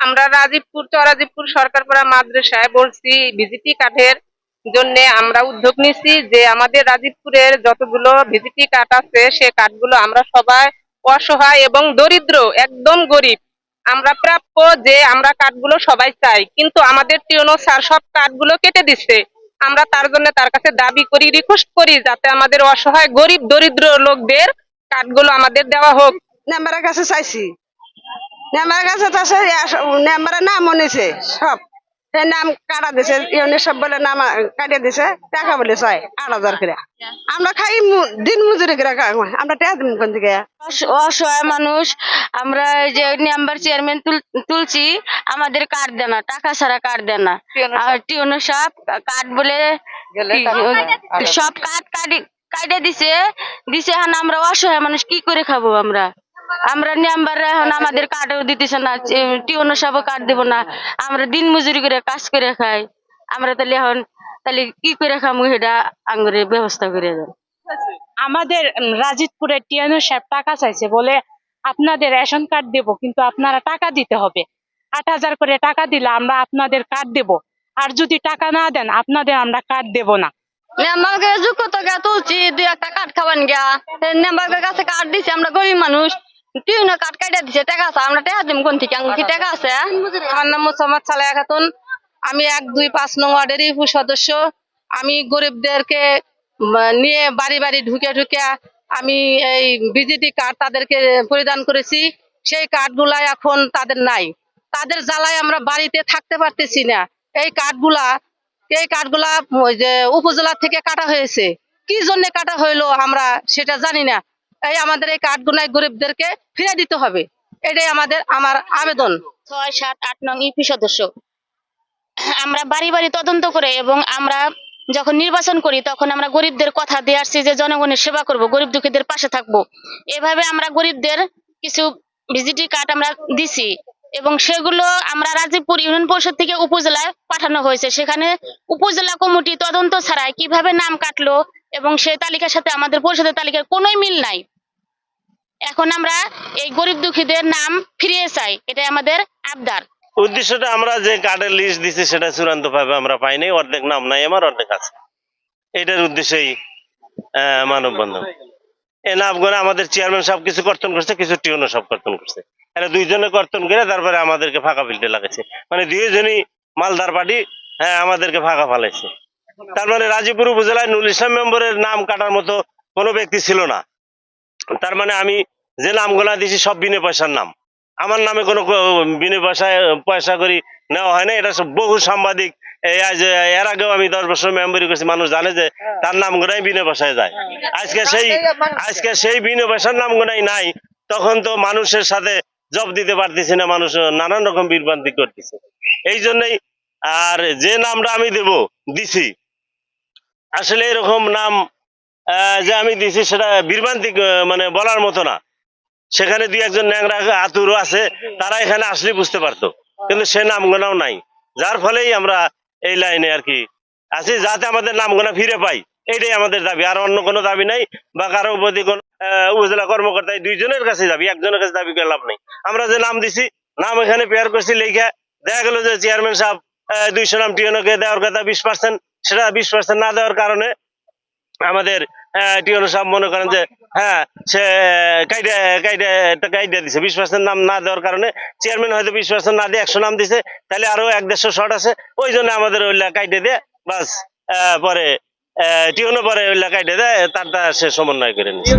আমরা রাজীবপুর, চরাজীবপুর সরকারপাড়া মাদ্রাসায় বলছি, ভিজিটি কার্ডের জন্য আমরা উদ্যোগ নিচ্ছি যে আমাদের রাজীবপুরের যতগুলো ভিজিটি কার্ড আছে, সে কার্ডগুলো আমরা সবাই অসহায় এবং দরিদ্র, একদম গরিব। আমরা প্রাপ্য যে আমরা কাঠগুলো সবাই চাই, কিন্তু আমাদের টিউনো স্যার সব কাঠগুলো কেটে দিচ্ছে। আমরা তার জন্য তার কাছে দাবি করি রিকোয়েস্ট করি যাতে আমাদের অসহায়, গরিব, দরিদ্র লোকদের কাঠগুলো আমাদের দেওয়া হোক। নেমারের কাছে চাইছি। নেমারের কাছে চাইছে না নাম মনেছে সব। সেই নাম কাটা দিছে ইউনি সব বলে নাম কাটিয়ে দিছে টাকা বলে চাই আট হাজার করে। আমরা খাই দিন মজুরি করে আমরা টাকা দিন কোন থেকে? অসহায় মানুষ আমরা এই যে নাম্বার চেয়ারম্যান তুলছি আমাদের কার্ড দেয় না টাকা ছাড়া কার্ড দেয় না আর টিউনো সব কার্ড বলে সব কার্ড কাটি কাটে দিছে দিছে এখন আমরা অসহায় মানুষ কি করে খাব আমরা? আমরা নাম্বার এখন আমাদের কার্ডও দিতেছে না টিউনো সব কার্ড দিব না। আমরা দিন মজুরি করে কাজ করে খাই। আমরা তাহলে এখন তাহলে কি করে খামু সেটা আঙ্গুরের ব্যবস্থা করে দেন। আমাদের উম, রাজিতপুরের টিএনও সাহেব টাকা চাইছে বলে আপনাদের রেশন কার্ড দেব কিন্তু আপনারা টাকা দিতে হবে। আট হাজার করে টাকা দিলে আমরা আপনাদের কার্ড দেব। আর যদি টাকা না দেন আপনাদের আমরা কার্ড দেব না। নেম্বারকে যুক্ত কে তুলছি দুই একটা কাঠ খাবান গিয়া। কাছে কাঠ দিছে আমরা গরিব মানুষ। কাঠ কাটা দিছে, টাকা আছে, আমরা টাকা দিম কোন থেকে? আঙ্গুর কি টাকা আছে আমার নাম মোসাম্মদ খাতুন। আমি এক, দুই, পাঁচ নং ওয়ার্ডেরই সদস্য। আমি গরিবদেরকে নিয়ে বাড়ি বাড়ি ঢুকে ঢুকে আমি এই বিজিটি কার্ড তাদেরকে পরিধান করেছি। সেই কার্ডগুলা এখন তাদের নাই। তাদের জ্বালায় আমরা বাড়িতে থাকতে পারতেছি না। এই কার্ডগুলা এই কার্ডগুলা উপজেলা থেকে কাটা হয়েছে। কি জন্য কাটা হইল আমরা সেটা জানি না। এই আমাদের এই কার্ডগুলাই গরিবদেরকে ফিরে দিতে হবে। এটাই আমাদের, আমার আবেদন। ছয়, সাত, আট, নং ইপি সদস্য। আমরা বাড়ি বাড়ি তদন্ত করে এবং আমরা যখন নির্বাচন করি, তখন আমরা গরিবদের কথা দিয়ে আসছি যে জনগণের সেবা করব, গরিব দুঃখীদের পাশে থাকব। এভাবে আমরা গরিবদের কিছু ভিজিটি কার্ড আমরা দিছি এবং সেগুলো আমরা রাজীবপুর ইউনিয়ন পরিষদ থেকে উপজেলায় পাঠানো হয়েছে। সেখানে উপজেলা কমিটি তদন্ত ছাড়াই কীভাবে নাম কাটলো এবং সেই তালিকার সাথে আমাদের পরিষদের তালিকার কোনোই মিল নাই। এখন আমরা এই গরিব দুঃখীদের নাম ফিরিয়ে চাই। এটাই আমাদের আবদার। উদ্দেশ্যটা আমরা যে কার্ডের লিস্ট দিছি, সেটা চূড়ান্ত ভাবে আমরা পাইনি। অর্ধেক নাম নাই আমার, অর্ধেক আছে। এটার উদ্দেশ্যেই মানববন্ধন। এই নামগুলো আমাদের চেয়ারম্যান সব কিছু কর্তন করছে, কিছু টিউনও সব কর্তন করছে। এরা দুইজনে কর্তন করে তারপরে আমাদেরকে ফাঁকা ফিল্টে লাগাইছে মানে দুইজনই মালদার পার্টি হ্যাঁ আমাদেরকে ফাঁকা ফালাইছে। তার মানে রাজীপুর উপজেলায় নুল ইসলাম মেম্বরের নাম কাটার মতো কোনো ব্যক্তি ছিল না। তার মানে আমি যে নামগুলা দিছি সব বিনে পয়সার নাম। আমার নামে কোনো বিনে পয়সায়, পয়সা করি নেওয়া হয় না এটা বহু সাংবাদিক এর আগেও আমি দশ বছর মেম্বরি করছি, মানুষ জানে যে তার নামগুলাই বিনে পয়সায় যায়। আজকে সেই আজকে সেই বিনে পয়সার নামগুলাই নাই, তখন তো মানুষের সাথে জব দিতে পারতেছি না, মানুষ নানান রকম বিভ্রান্তি করতেছে। এই জন্যই আর যে নামটা আমি দেব, দিছি, আসলে এরকম নাম যে আমি দিছি সেটা বিভ্রান্তিক মানে বলার মতো না। সেখানে দুই একজন ন্যাংরা আতুরও আছে, তারা এখানে আসলে বুঝতে পারতো। কিন্তু সে নামগোনাও নাই। যার ফলেই আমরা এই লাইনে আর কি আছি, যাতে আমাদের নামগোনা ফিরে পাই। এইটাই আমাদের দাবি। আর অন্য কোনো দাবি নাই, বা কারও প্রতি কোনো উপজেলা কর্মকর্তা দুইজনের কাছে দাবি, একজনের কাছে দাবি করে লাভ নেই। আমরা যে নাম দিছি, নাম এখানে পেয়ার করছি লেখা দেখা গেল যে চেয়ারম্যান সাহেব দুইশো নাম টিএনকে দেওয়ার কথা, বিশ পার্সেন্ট সেটা বিশ পার্সেন্ট না দেওয়ার কারণে আমাদের টিএনও সাহেব মনে করেন যে হ্যাঁ সে, কাইডে কাইডে কাইডে দিছে। বিশ পার্সেন্ট নাম না দেওয়ার কারণে চেয়ারম্যান হয়তো বিশ পার্সেন্ট না দিয়ে একশো নাম দিছে, তাহলে আরও এক দেড়শো শর্ট আছে। ওই জন্য আমাদের ওইলা কাইডে দিয়ে বাস পরে টিউনও পরে ওইলা কাইডে দেয় তারটা সে সমন্বয় করে নিচ্ছে